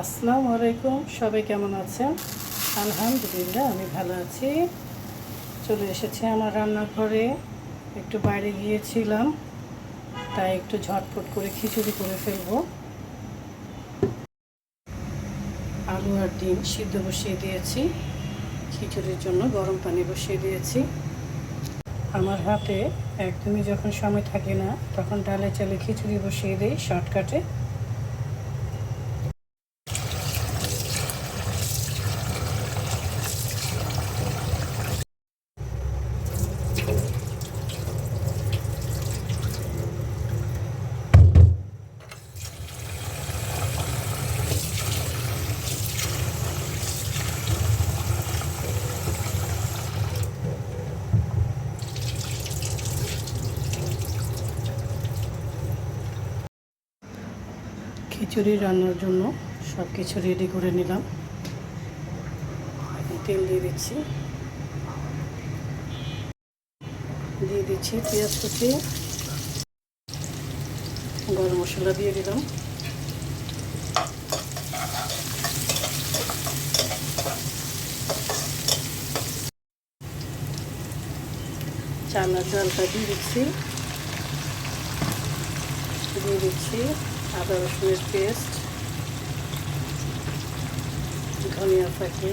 আসসালামু আলাইকুম, সবাই কেমন আছেন? আলহামদুলিল্লাহ, আমি ভালো আছি। চলে এসেছি আমার রান্নাঘরে। একটু বাইরে গিয়েছিলাম, তাই একটু ঝটপট করে খিচুড়ি করে ফেলব। আলু আর ডিম সিদ্ধ বসিয়ে দিয়েছি। খিচুড়ির জন্য গরম পানি বসিয়ে দিয়েছি। আমার হাতে একদমই যখন সময় থাকে না, তখন ডালে চালে খিচুড়ি বসিয়ে দিই, শর্টকাটে। খিচুড়ি রান্নার জন্য সব কিছু রেডি করে নিলাম। তেল দিয়ে দিচ্ছি। দিয়ে দিচ্ছি পেঁয়াজ কুচি। গরম মশলা দিয়ে দিলাম। চানার ডালটা দিয়ে দিচ্ছি। দিয়ে দিচ্ছি। আদা রসুনের পেস্ট ধনিয়া ফাঁকি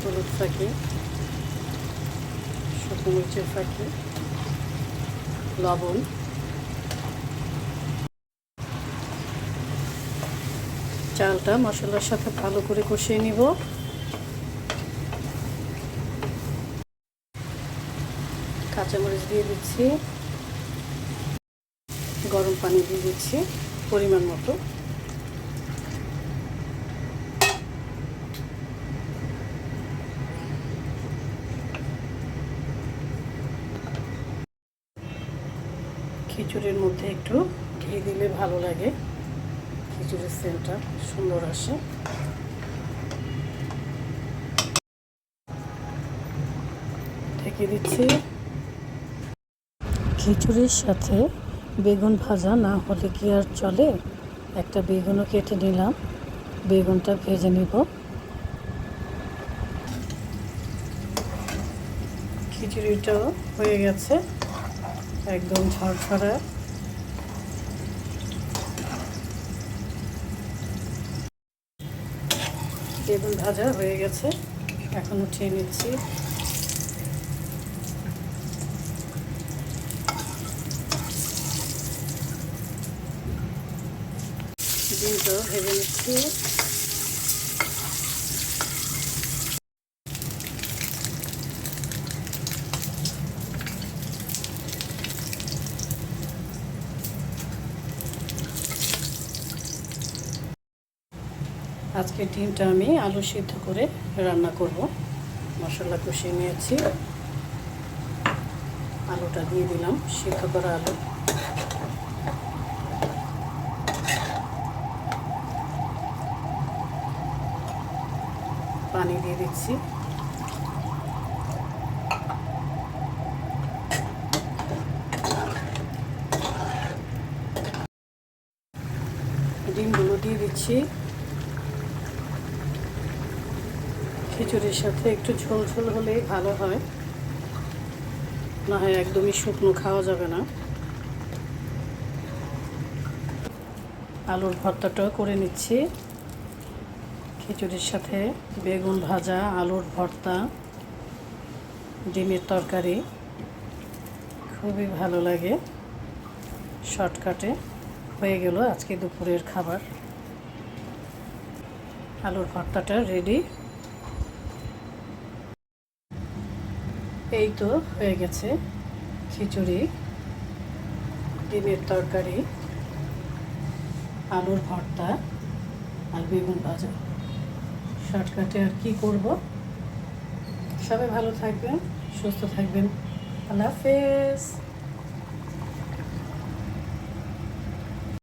হলুদ ফাঁকি শুকনো মরিচের ফাঁকি লবণ চালটা মশলার সাথে ভালো করে কষিয়ে নিব। কাঁচামরিচ দিয়ে দিচ্ছি। গরম পানি দিয়ে দিচ্ছি পরিমাণ মতো। খিচুড়ির মধ্যে একটু ঘি দিলে ভালো লাগে। খিচুড়ির সেন্টটা সুন্দর আসে। ঢেকে দিচ্ছি। খিচুড়ির সাথে বেগুন ভাজা না হলে কি আর চলে? একটা বেগুনও কেটে নিলাম। বেগুনটা ভেজে নিব। খিচুড়িটাও হয়ে গেছে। একদম ঝরঝরা। বেগুন ভাজা হয়ে গেছে। এখন উঠিয়ে নিচ্ছি। ডিমটাও ভেজে নিচ্ছি। আজকে ডিমটা আমি আলু সিদ্ধ করে রান্না করব। মশলা কষিয়ে নিয়েছি। আলুটা দিয়ে দিলাম, সিদ্ধ করা আলু। পানি দিয়ে দিচ্ছি। ডিমগুলো দিয়ে দিচ্ছি। খিচুড়ির সাথে একটু ঝোল ঝোল হলেই ভালো হয়। না হয় একদমই শুকনো খাওয়া যাবে না। আলুর ভর্তাটাও করে নিচ্ছি। খিচুড়ির সাথে বেগুন ভাজা, আলুর ভর্তা, ডিমের তরকারি। খুবই ভালো লাগে। শর্টকাটে হয়ে গেল আজকে দুপুরের খাবার। আলুর ভর্তাটা রেডি এই তো হয়ে গেছে খিচুড়ি, ডিমের তরকারি, আলুর ভর্তা আর বেগুন ভাজা। শর্টকাটে আর কি করব? সবাই ভালো থাকবেন সুস্থ থাকবেন। আল্লাহ হাফেজ।